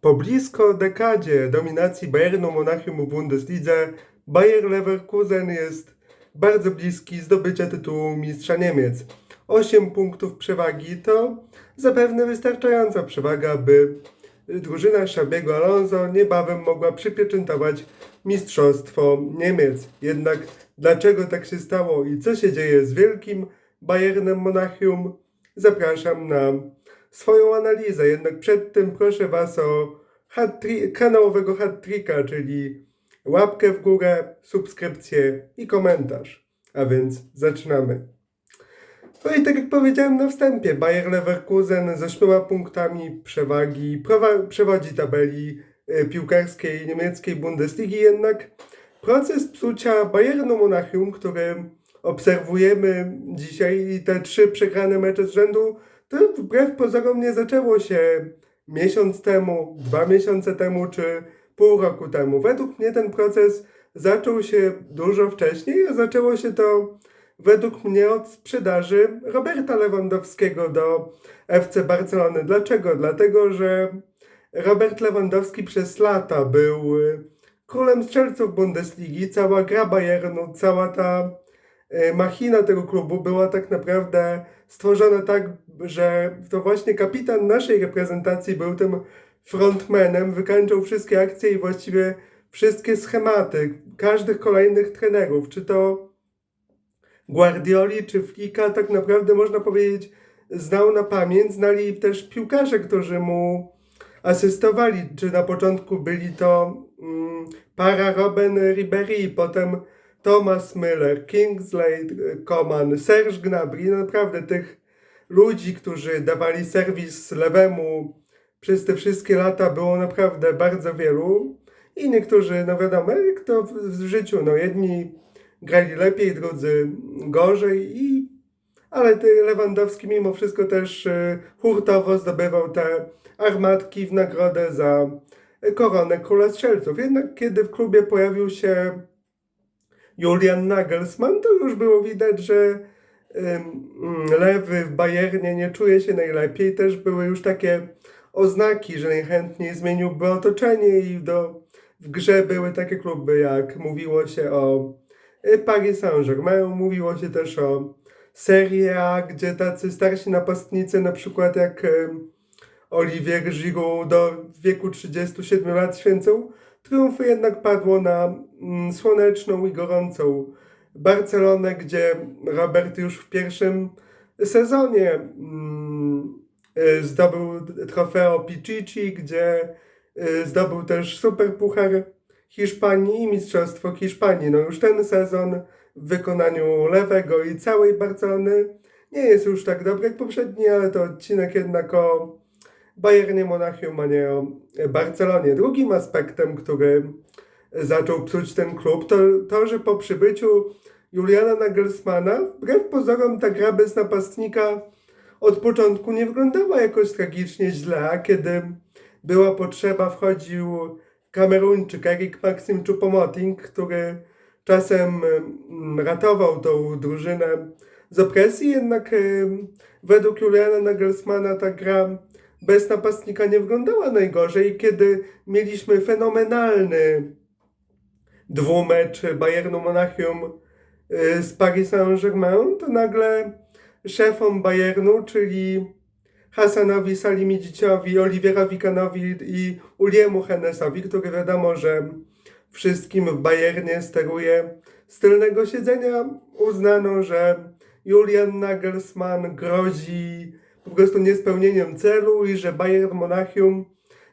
Po blisko dekadzie dominacji Bayernu Monachium w Bundeslidze Bayer Leverkusen jest bardzo bliski zdobycia tytułu mistrza Niemiec. 8 punktów przewagi to zapewne wystarczająca przewaga, by drużyna Szabiego Alonso niebawem mogła przypieczętować mistrzostwo Niemiec. Jednak dlaczego tak się stało i co się dzieje z wielkim Bayernem Monachium? Zapraszam na swoją analizę. Jednak przed tym proszę Was o hat-tri- kanałowego hat-tricka, czyli łapkę w górę, subskrypcję i komentarz. A więc zaczynamy. No i tak jak powiedziałem na wstępie, Bayer Leverkusen z 8 punktami przewagi przewodzi tabeli e, piłkarskiej niemieckiej Bundesligi, jednak proces psucia Bayernu Monachium, który obserwujemy dzisiaj i te trzy przegrane mecze z rzędu, to wbrew pozorom nie zaczęło się miesiąc temu, dwa miesiące temu czy pół roku temu. Według mnie ten proces zaczął się dużo wcześniej, a zaczęło się to według mnie od sprzedaży Roberta Lewandowskiego do FC Barcelony. Dlaczego? Dlatego, że Robert Lewandowski przez lata był y, królem strzelców Bundesligi. Cała gra Bayernu, cała ta machina tego klubu była tak naprawdę stworzona tak, że to właśnie kapitan naszej reprezentacji był tym frontmanem, wykańczał wszystkie akcje i właściwie wszystkie schematy każdych kolejnych trenerów, czy to Guardioli czy Flika, tak naprawdę można powiedzieć, znał na pamięć, znali też piłkarze, którzy mu asystowali, czy na początku byli to mm, para Robben Ribery, potem Thomas Müller, Kingsley Coman, Serge Gnabry, naprawdę tych ludzi, którzy dawali serwis lewemu przez te wszystkie lata było naprawdę bardzo wielu i niektórzy, no wiadomo, jak to w życiu, no jedni grali lepiej, drudzy gorzej i ale Lewandowski mimo wszystko też y, hurtowo zdobywał te armatki w nagrodę za koronę króla strzelców. Jednak kiedy w klubie pojawił się Julian Nagelsmann, to już było widać, że mm, lewy w Bayernie nie czuje się najlepiej. Też były już takie oznaki, że najchętniej zmieniłby otoczenie i do, w grze były takie kluby, jak mówiło się o y, Paris Saint-Germain, mówiło się też o Serie A, gdzie tacy starsi napastnicy, na przykład jak Olivier Giroud do wieku 37 lat święcą, triumfy jednak padło na mm, słoneczną i gorącą Barcelonę, gdzie Robert już w pierwszym sezonie mm, y, zdobył trofeo Pichichi, gdzie y, zdobył też super puchar Hiszpanii i Mistrzostwo Hiszpanii. No już ten sezon w wykonaniu lewego i całej Barcelony nie jest już tak dobry jak poprzedni, ale to odcinek jednak o Bayernie Monachium, a nie o Barcelonie. Drugim aspektem, który zaczął psuć ten klub, to to, że po przybyciu Juliana Nagelsmana, wbrew pozorom ta gra bez napastnika od początku nie wyglądała jakoś tragicznie źle, a kiedy była potrzeba, wchodził Kameruńczyk Erik Maxim Choupo-Moting, który czasem mm, ratował tą drużynę z opresji, jednak według Juliana Nagelsmana ta gra bez napastnika nie wyglądała najgorzej, kiedy mieliśmy fenomenalny dwumecz Bayernu Monachium y, z Paris Saint-Germain, to nagle szefom Bayernu, czyli Hasanowi Salimidziciowi, Olivierowi Kanowi i Uliemu Hennesowi, który wiadomo, że wszystkim w Bayernie steruje z tylnego siedzenia, uznano, że Julian Nagelsmann grozi po prostu niespełnieniem celu i że Bayern Monachium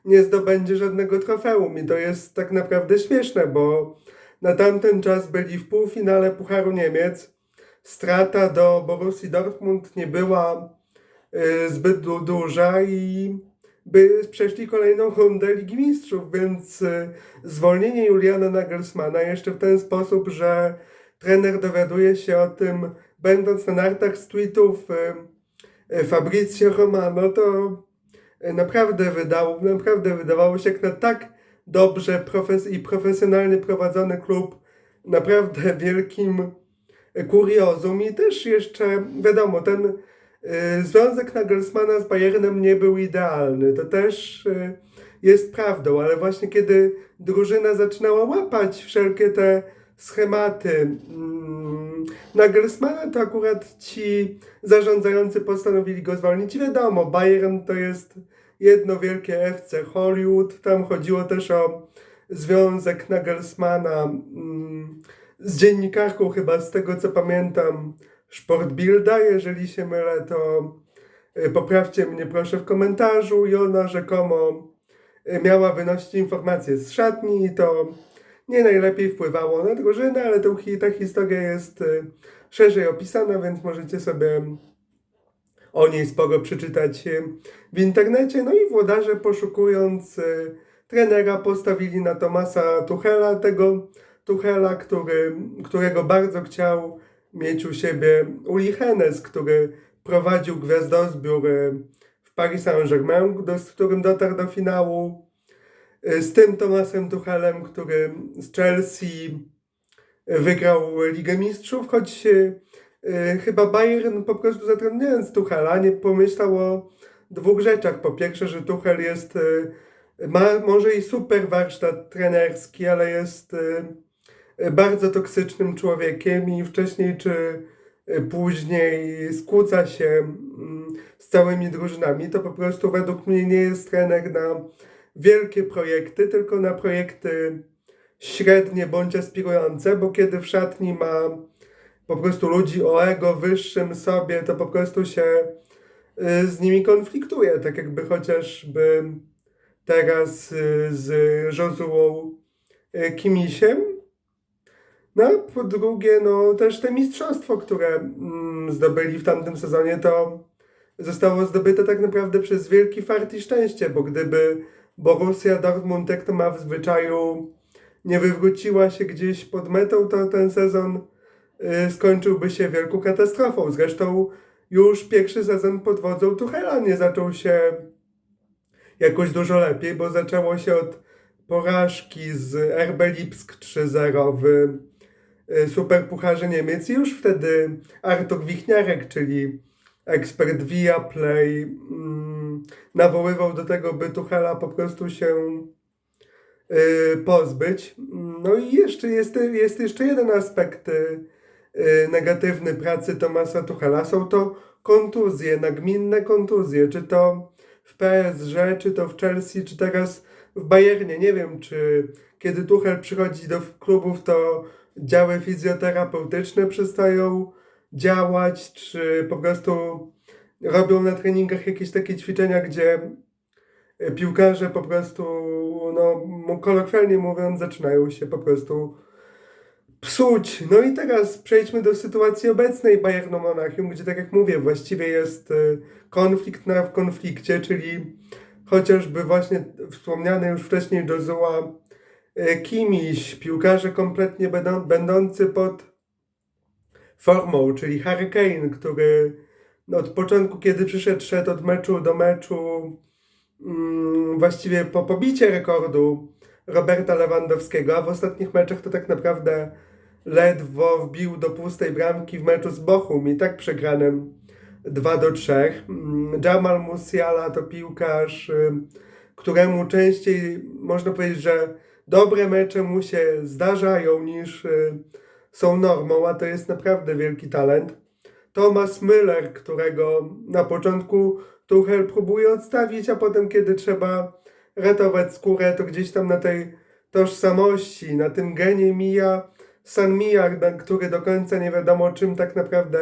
nie zdobędzie żadnego trofeum. I to jest tak naprawdę śmieszne, bo na tamten czas byli w półfinale Pucharu Niemiec. Strata do Borussii Dortmund nie była y, zbyt du- duża i by przeszli kolejną rundę Ligi Mistrzów, więc y, zwolnienie Juliana Nagelsmana jeszcze w ten sposób, że trener dowiaduje się o tym, będąc na nartach z tweetów y, Fabrizio Romano, to y, naprawdę wydało, naprawdę wydawało się jak na tak dobrze profes- i profesjonalnie prowadzony klub, naprawdę wielkim kuriozum i też jeszcze, wiadomo, ten związek Nagelsmana z Bayernem nie był idealny. To też jest prawdą, ale właśnie kiedy drużyna zaczynała łapać wszelkie te schematy mm, Nagelsmana, to akurat ci zarządzający postanowili go zwolnić. Wiadomo, Bayern to jest jedno wielkie FC Hollywood. Tam chodziło też o związek Nagelsmana mm, z dziennikarką, chyba z tego co pamiętam, Sportbilda. Jeżeli się mylę, to y, poprawcie mnie proszę w komentarzu. I ona rzekomo y, miała wynosić informacje z szatni i to nie najlepiej wpływało na drużynę, ale ta historia jest y, szerzej opisana, więc możecie sobie o niej sporo przeczytać y, w internecie. No i włodarze poszukując y, trenera postawili na Tomasa Tuchela, tego Tuchela, który, którego bardzo chciał mieć u siebie Uli Hennes, który prowadził gwiazdozbiór w Paris Saint-Germain, z którym dotarł do finału z tym Tomasem Tuchelem, który z Chelsea y, wygrał Ligę Mistrzów, choć y, chyba Bayern po prostu zatrudniając Tuchela nie pomyślał o dwóch rzeczach. Po pierwsze, że Tuchel jest, ma może i super warsztat trenerski, ale jest bardzo toksycznym człowiekiem i wcześniej czy później skłóca się mm, z całymi drużynami. To po prostu według mnie nie jest trener na wielkie projekty, tylko na projekty średnie bądź aspirujące, bo kiedy w szatni ma po prostu ludzi o ego wyższym sobie, to po prostu się y, z nimi konfliktuje, tak jakby chociażby teraz y, z Josuą y, Kimisiem. No a po drugie, no też te mistrzostwo, które mm, zdobyli w tamtym sezonie, to zostało zdobyte tak naprawdę przez wielki fart i szczęście, bo gdyby Borussia Dortmund, jak to ma w zwyczaju, nie wywróciła się gdzieś pod metą, to ten sezon y, skończyłby się wielką katastrofą. Zresztą już pierwszy sezon pod wodzą Tuchela nie zaczął się jakoś dużo lepiej, bo zaczęło się od porażki z RB Lipsk 3-0 w y, Superpucharze Niemiec i już wtedy Artur Wichniarek, czyli ekspert Viaplay, mm, nawoływał do tego, by Tuchela po prostu się y, pozbyć. No i jeszcze jest, jest jeszcze jeden aspekt y, y, negatywny pracy Tomasa Tuchela. Są to kontuzje, nagminne kontuzje, czy to w PSG, czy to w Chelsea, czy teraz w Bayernie. Nie wiem, czy kiedy Tuchel przychodzi do klubów, to działy fizjoterapeutyczne przestają działać, czy po prostu robią na treningach jakieś takie ćwiczenia, gdzie y, piłkarze po prostu, no kolokwialnie mówiąc, zaczynają się po prostu psuć. No i teraz przejdźmy do sytuacji obecnej Bayernu Monachium, gdzie tak jak mówię, właściwie jest y, konflikt na w konflikcie, czyli chociażby właśnie wspomniany już wcześniej Josua y, Kimiś, piłkarze kompletnie będą, będący pod formą, czyli Harry Kane, który od początku, kiedy przyszedł, szedł od meczu do meczu, mm, właściwie po pobicie rekordu Roberta Lewandowskiego, a w ostatnich meczach to tak naprawdę ledwo wbił do pustej bramki w meczu z Bochum i tak przegranym 2 do 3. Mm, Jamal Musiala to piłkarz, y, któremu częściej można powiedzieć, że dobre mecze mu się zdarzają niż y, są normą, a to jest naprawdę wielki talent. Thomas Müller, którego na początku Tuchel próbuje odstawić, a potem kiedy trzeba ratować skórę, to gdzieś tam na tej tożsamości, na tym genie mija San Mijar, który do końca nie wiadomo czym tak naprawdę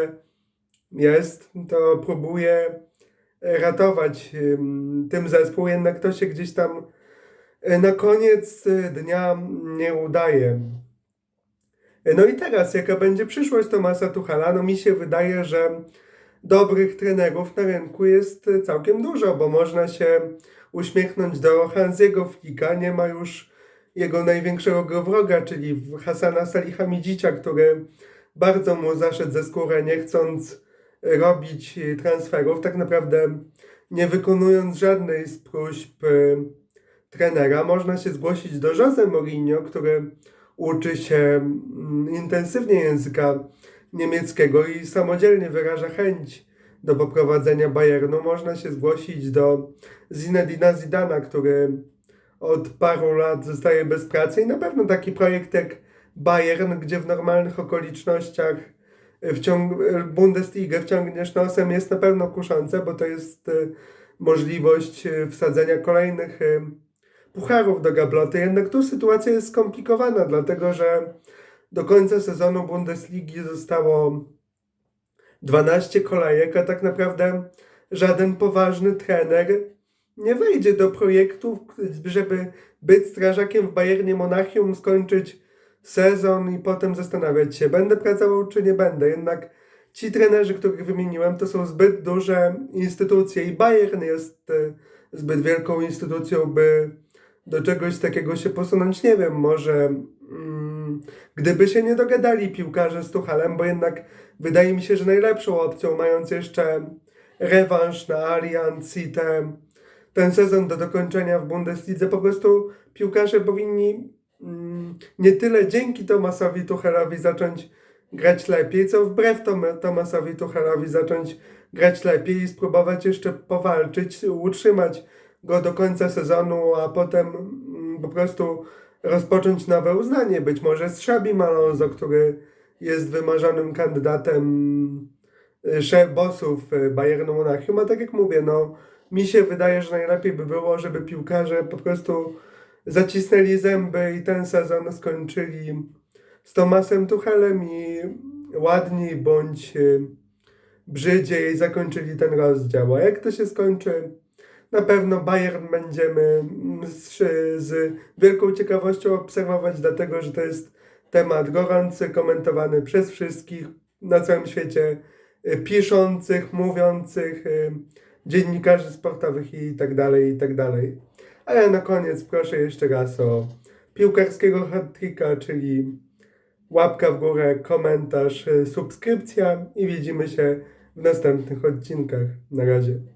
jest, to próbuje ratować ym, tym zespół, jednak to się gdzieś tam y, na koniec y, dnia nie udaje. No i teraz, jaka będzie przyszłość Tomasa Tuchela? No mi się wydaje, że dobrych trenerów na rynku jest całkiem dużo, bo można się uśmiechnąć do Hansiego Flika, nie ma już jego największego wroga, czyli Hasana Salihamidzicia, który bardzo mu zaszedł ze skórę, nie chcąc robić transferów, tak naprawdę nie wykonując żadnej z próśb trenera. Można się zgłosić do Jose Mourinho, który uczy się mm, intensywnie języka niemieckiego i samodzielnie wyraża chęć do poprowadzenia Bayernu, można się zgłosić do Zinedina Zidana, który od paru lat zostaje bez pracy i na pewno taki projekt jak Bayern, gdzie w normalnych okolicznościach wciąg Bundesligę wciągniesz nosem jest na pewno kuszące, bo to jest y, możliwość y, wsadzenia kolejnych y, pucharów do gabloty. Jednak tu sytuacja jest skomplikowana, dlatego że do końca sezonu Bundesligi zostało 12 kolejek, a tak naprawdę żaden poważny trener nie wejdzie do projektów, żeby być strażakiem w Bayernie Monachium, skończyć sezon i potem zastanawiać się, będę pracował czy nie będę. Jednak ci trenerzy, których wymieniłem, to są zbyt duże instytucje i Bayern jest e, zbyt wielką instytucją, by do czegoś takiego się posunąć. Nie wiem, może mm, gdyby się nie dogadali piłkarze z Tuchalem, bo jednak wydaje mi się, że najlepszą opcją, mając jeszcze rewanż na Allianz i te, ten sezon do dokończenia w Bundeslidze, po prostu piłkarze powinni mm, nie tyle dzięki Tomasowi Tuchelowi zacząć grać lepiej, co wbrew Tom Tomasowi Tuchelowi zacząć grać lepiej i spróbować jeszcze powalczyć, utrzymać go do końca sezonu, a potem mm, po prostu rozpocząć nowe uznanie. Być może z Szabi Alonso, który jest wymarzonym kandydatem y, bossów y, Bayernu Monachium, a tak jak mówię, no mi się wydaje, że najlepiej by było, żeby piłkarze po prostu zacisnęli zęby i ten sezon skończyli z Tomasem Tuchelem i ładniej bądź y, brzydziej zakończyli ten rozdział. A jak to się skończy, na pewno Bayern będziemy z, z wielką ciekawością obserwować, dlatego że to jest temat gorący, komentowany przez wszystkich na całym świecie, y, piszących, mówiących, y, dziennikarzy sportowych i tak dalej, i tak dalej. A ja na koniec proszę jeszcze raz o piłkarskiego hat-tricka, czyli łapka w górę, komentarz, y, subskrypcja i widzimy się w następnych odcinkach. Na razie.